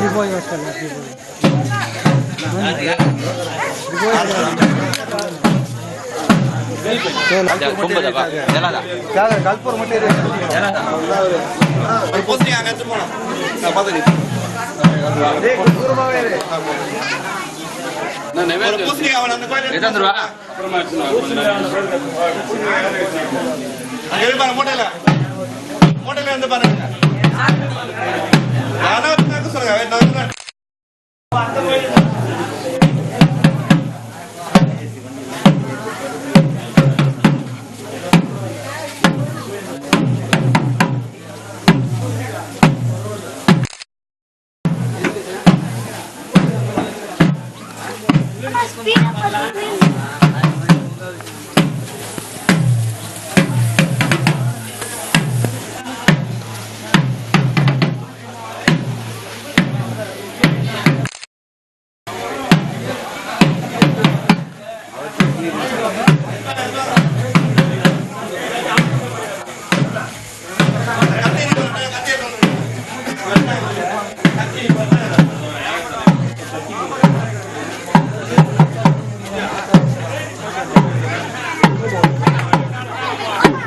Diboy, Diboy. ஆ மூட்டையில. மூட்டையில வந்து பாருங்க நானா சொல்லுங்க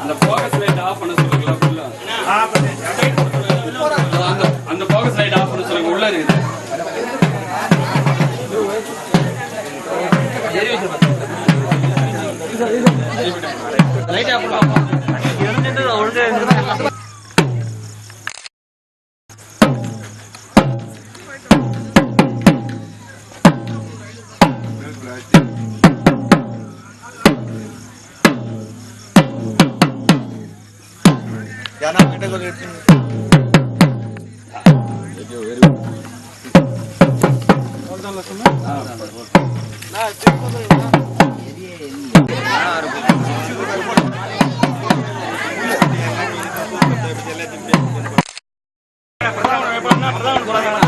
அந்த focus light off பண்ண சொல்லுங்களா உள்ள? அந்த- அந்த light off பண்ண சொல்லுங்க உள்ள இருக்குது. ஏன்னா கிட்ட கொஞ்சம் எடுத்து பிரதான பிரதான